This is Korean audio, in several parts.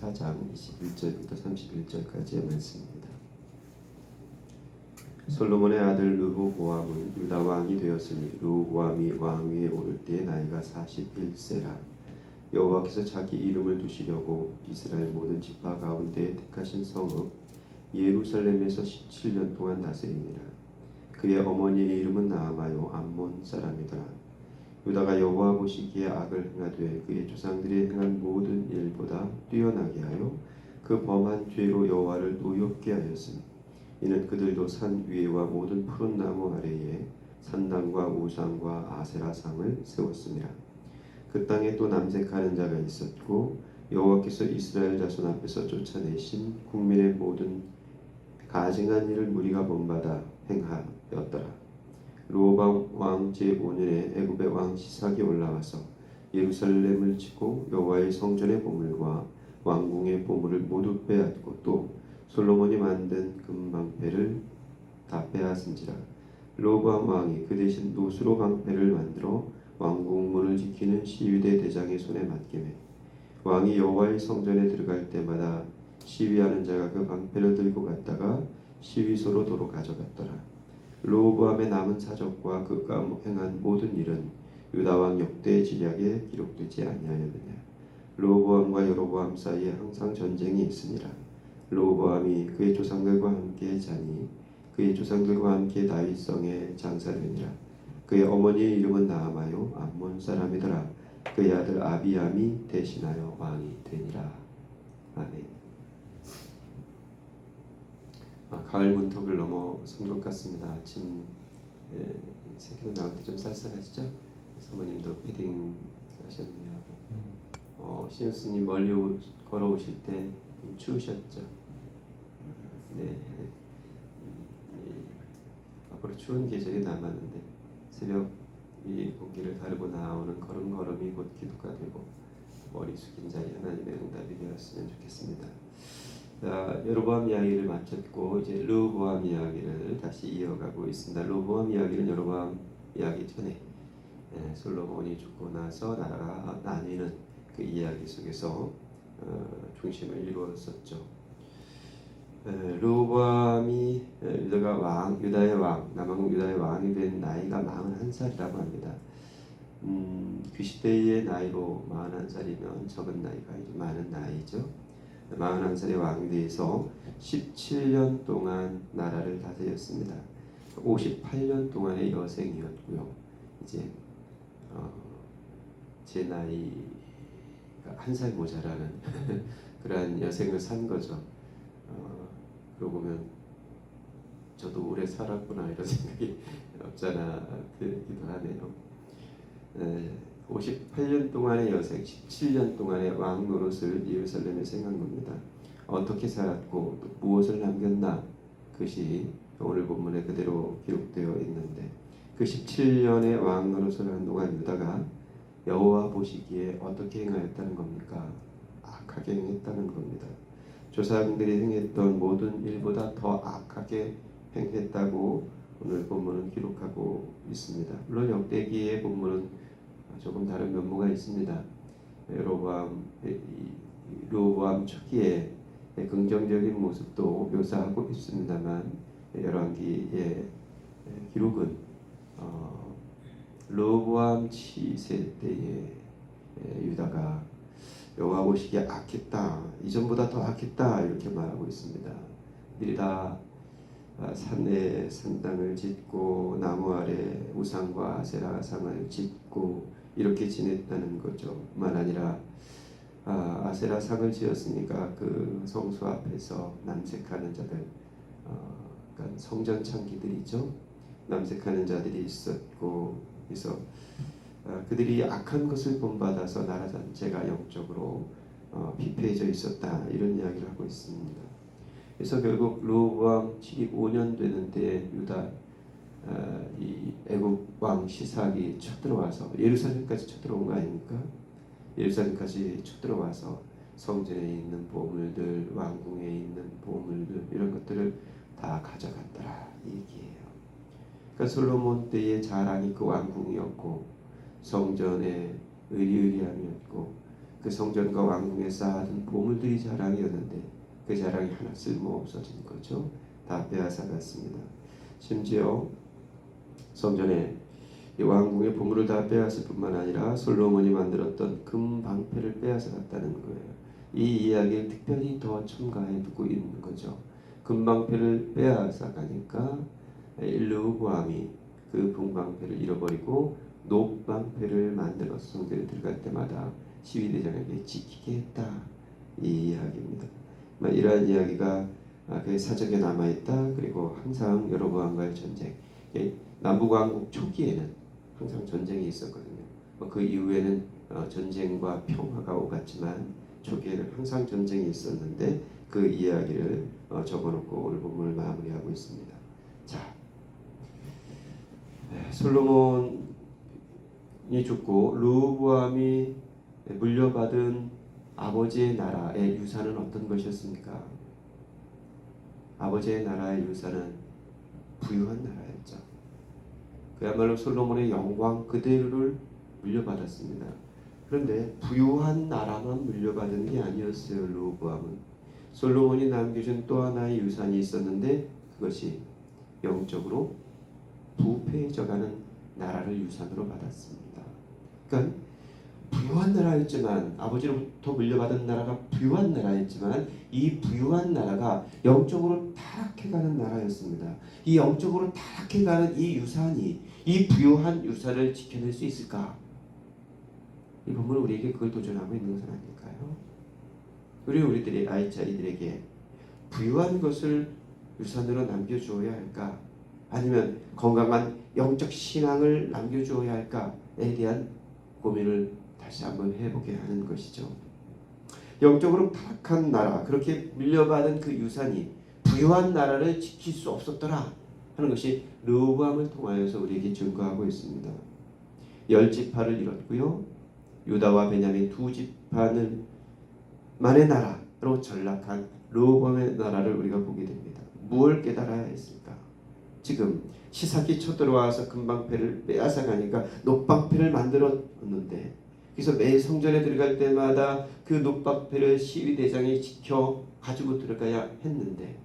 4장 21절부터 31절까지의 말씀입니다. 솔로몬의 아들 르호보암은 유다 왕이 되었으니 르호보암이 왕위에 오를 때의 나이가 41세라 여호와께서 자기 이름을 두시려고 이스라엘 모든 지파 가운데 택하신 성읍 예루살렘에서 17년 동안 다스립니다. 그의 어머니의 이름은 나아마요 암몬 사람이더라. 유다가 여호와 보시기에 악을 행하되 그의 조상들이 행한 모든 일보다 뛰어나게 하여 그 범한 죄로 여호와를 노엽게 하였으니 이는 그들도 산 위에와 모든 푸른 나무 아래에 산당과 우상과 아세라상을 세웠습니다. 그 땅에 또 남색하는 자가 있었고 여호와께서 이스라엘 자손 앞에서 쫓아내신 국민의 모든 가증한 일을 무리가 본받아 행하였더라. 로방 왕 제5년에 애굽의 왕 시삭이 올라와서 예루살렘을 치고 여호와의 성전의 보물과 왕궁의 보물을 모두 빼앗고 또 솔로몬이 만든 금방패를 다 빼앗은지라 로방 왕이 그 대신 노수로 방패를 만들어 왕궁문을 지키는 시위대 대장의 손에 맡기매 왕이 여호와의 성전에 들어갈 때마다 시위하는 자가 그 방패를 들고 갔다가 시위소로 도로 가져갔더라. 로보암의 남은 사적과 그가 행한 모든 일은 유다 왕 역대 지략에 기록되지 아니하였느냐. 로보암과 여로보암 사이에 항상 전쟁이 있으니라. 로보암이 그의 조상들과 함께 자니 그의 조상들과 함께 다윗 성에 장사되니라. 그의 어머니의 이름은 나아마요 암몬 사람이더라. 그의 아들 아비암이 대신하여 왕이 되니라. 아멘. 아, 가을 문턱을 넘어 선 것 같습니다. 아침 예, 새끼도 나올 때 좀 쌀쌀하시죠? 사모님도 패딩 하셨네요. 어, 신우스님 멀리 오, 걸어오실 때 추우셨죠? 네. 음, 예. 앞으로 추운 계절이 남았는데 새벽 이 공기를 가르고 나오는 걸음걸음이 곧 기도가 되고 머리 숙인 자리 하나님의 응답이 되었으면 좋겠습니다. 자, 여로보암 이야기를 마쳤고 이제 르보암 이야기를 다시 이어가고 있습니다. 르보암 이야기는 여로보암 이야기 전에 예, 솔로몬이 죽고 나서 나라가 나뉘는 그 이야기 속에서 어, 중심을 이루었었죠. 르보암이 유다가 왕, 유다의 왕, 남왕국 유다의 왕이 된 나이가 41살이라고 합니다. 음, 그 시대의 나이로 41살이면 적은 나이가 아니죠. 많은 나이죠. 41살의 왕이 돼서 17년 동안 나라를 다스렸습니다. 58년 동안의 여생이었고요. 이제 어, 제 나이가 한살 모자라는 그러한 여생을 산 거죠. 어, 그러고 보면 저도 오래 살았구나 이런 생각이 없잖아 들기도 하네요. 에, 58년 동안의 여생, 17년 동안의 왕 노릇을 예루살렘에 생한 겁니다. 어떻게 살았고 또 무엇을 남겼나 그것이 오늘 본문에 그대로 기록되어 있는데 그 17년의 왕 노릇을 한 동안 유다가 여호와 보시기에 어떻게 행하였다는 겁니까? 악하게 행했다는 겁니다. 조상들이 행했던 모든 일보다 더 악하게 행했다고 오늘 본문은 기록하고 있습니다. 물론 역대기의 본문은 조금 다른 면모가 있습니다. 로보암 로보암 초기에 긍정적인 모습도 묘사하고 있습니다만 열왕기의 기록은 어, 로보암 치세 때에 유다가 여호와 보시기에 악했다 이전보다 더 악했다 이렇게 말하고 있습니다. 이들이 다 산에 산당을 짓고 나무 아래 우상과 세라상을 짓고 이렇게 지냈다는 거죠. 만 아니라 아, 세라 상을 지었으니까 그 성수 앞에서 남색하는 자들, 어, 그러니까 성전 창기들이죠. 남색하는 자들이 있었고 그래서 어, 그들이 악한 것을 본받아서 나라 전체가 영적으로 어, 피폐해져 있었다 이런 이야기를 하고 있습니다. 그래서 결국 로보암 7이 5년 되는데 유다 어, 이 애국 왕 시삭이 쳐들어와서 예루살렘까지 쳐들어온 거 아닙니까? 예루살렘까지 쳐들어와서 성전에 있는 보물들, 왕궁에 있는 보물들 이런 것들을 다 가져갔더라 이 얘기예요. 그러니까 솔로몬 때의 자랑이 그 왕궁이었고 성전의 의리의리함이었고 그 성전과 왕궁에 쌓아둔 보물들이 자랑이었는데 그 자랑이 하나 쓸모 없어진 거죠. 다 빼앗아갔습니다. 심지어 성전에 이 왕궁의 보물을 다 빼앗을 뿐만 아니라 솔로몬이 만들었던 금 방패를 빼앗아 갔다는 거예요. 이 이야기를 특별히 더 첨가해 두고 있는 거죠. 금 방패를 빼앗아 가니까 일루보암이 그 금방패를 잃어버리고 녹방패를 만들어 성전에 들어갈 때마다 시위대장에게 지키게 했다 이 이야기입니다. 뭐 이러한 이야기가 아, 그 사적에 남아 있다. 그리고 항상 여로보암과의 전쟁. 예, 남북왕국 초기에는 항상 전쟁이 있었거든요. 뭐그 이후에는 어, 전쟁과 평화가 오갔지만 초기에는 항상 전쟁이 있었는데 그 이야기를 어, 적어놓고 오늘 본문을 마무리하고 있습니다. 자, 네, 솔로몬이 죽고 르호보암이 물려받은 아버지의 나라의 유산은 어떤 것이었습니까? 아버지의 나라의 유산은 부유한 나라였죠. 그야말로 솔로몬의 영광 그대로를 물려받았습니다. 그런데 부유한 나라만 물려받은 게 아니었어요. 르호보암은 솔로몬이 남겨준 또 하나의 유산이 있었는데 그것이 영적으로 부패해져가는 나라를 유산으로 받았습니다. 그러니까 부유한 나라였지만 아버지로부터 물려받은 나라가 부유한 나라였지만 이 부유한 나라가 영적으로 타락해가는 나라였습니다. 이 영적으로 타락해가는 이 유산이 이 부유한 유산을 지켜낼 수 있을까? 이 본문은 우리에게 그걸 도전하고 있는 것은 아닐까요? 우리 우리들의 아이자 이들에게 부유한 것을 유산으로 남겨주어야 할까? 아니면 건강한 영적 신앙을 남겨주어야 할까에 대한 고민을 다시 한번 해보게 하는 것이죠. 영적으로 타락한 나라, 그렇게 물려받은 그 유산이 부유한 나라를 지킬 수 없었더라 하는 것이 르호보암을 통하여서 우리에게 증거하고 있습니다. 열 지파를 잃었고요. 유다와 베냐민 두 지파는 만의 나라로 전락한 르호보암의 나라를 우리가 보게 됩니다. 무엇을 깨달아야 했을까? 지금 시삭이 쳐들어와서 금방패를 빼앗아가니까 녹방패를 만들었는데 그래서 매 성전에 들어갈 때마다 그 녹방패를 시위대장이 지켜 가지고 들어가야 했는데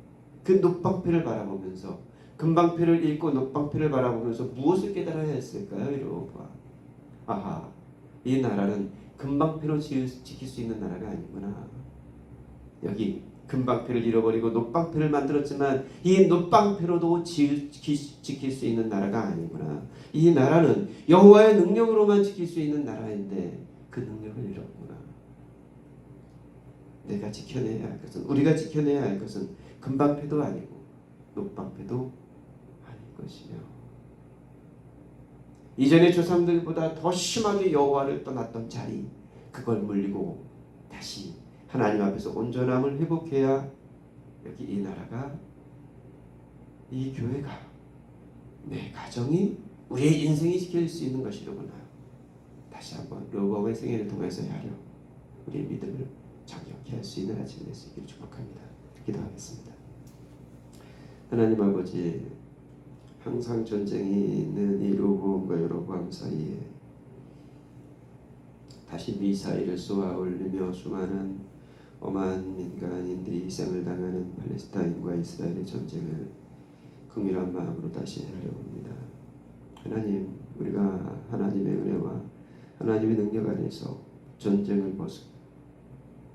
그 녹방패를 바라보면서 금방패를 읽고 녹방패를 바라보면서 무엇을 깨달아야 했을까요? 이러고 아하 이 나라는 금방패로 지킬 수 있는 나라가 아니구나 여기 금방패를 잃어버리고 녹방패를 만들었지만 이 녹방패로도 지킬 수 있는 나라가 아니구나. 이 나라는 여호와의 능력으로만 지킬 수 있는 나라인데 그 능력을 잃었구나. 내가 지켜내야 할 것은 우리가 지켜내야 할 것은 금방패도 아니고 녹방패도 아닐 것이며 이전의 조상들보다 더 심하게 여호와를 떠났던 자리 그걸 물리고 다시 하나님 앞에서 온전함을 회복해야 여기 이 나라가 이 교회가 내 가정이 우리의 인생이 지킬 수 있는 것이로구나. 다시 한번 로버의 생애를 통해서 하려 우리의 믿음을 정확히 할 수 있는 아침 될수 있기를 축복합니다. 기도하겠습니다. 하나님 아버지 항상 전쟁이 있는 이 로보암과 여로보암 사이에 다시 미사일을 쏘아 올리며 수많은 엄한 민간인들이 희생을 당하는 팔레스타인과 이스라엘의 전쟁을 긍휼한 마음으로 다시 하려옵니다. 하나님, 우리가 하나님의 은혜와 하나님의 능력 안에서 전쟁을 벗어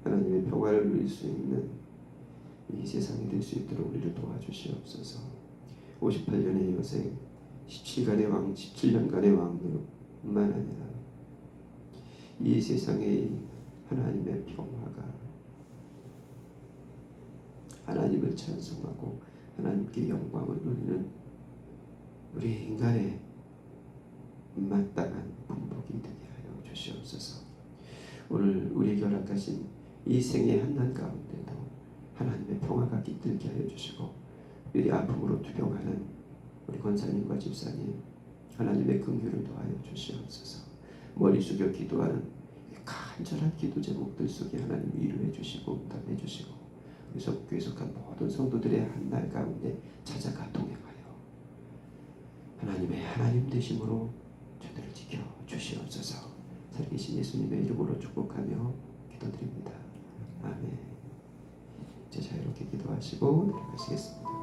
하나님의 평화를 누릴 수 있는 이 세상이 될 수 있도록 우리를 도와주시옵소서. 58년의 여생, 17간의 왕, 17년간의 왕들뿐만 아니라 이 세상의 하나님의 평화가 하나님을 찬송하고 하나님께 영광을 돌리는 우리 인간의 마땅한 분복이 되게 하여 주시옵소서. 오늘 우리 결합하신 이 생의 한난 가운데도 하나님의 평화가 깃들게 하여 주시고 우리 아픔으로 투병하는 우리 권사님과 집사님 하나님의 긍휼을 더하여 주시옵소서. 머리 숙여 기도하는 간절한 기도 제목들 속에 하나님 위로해 주시고 응답해 주시고 계속 계속한 모든 성도들의 한 날 가운데 찾아가 동행하여 하나님의 하나님 되심으로 저들을 지켜 주시옵소서. 살아계신 예수님의 이름으로 축복하며 기도드립니다. 아멘. 이제 자유롭게 기도하시고 내려가시겠습니다.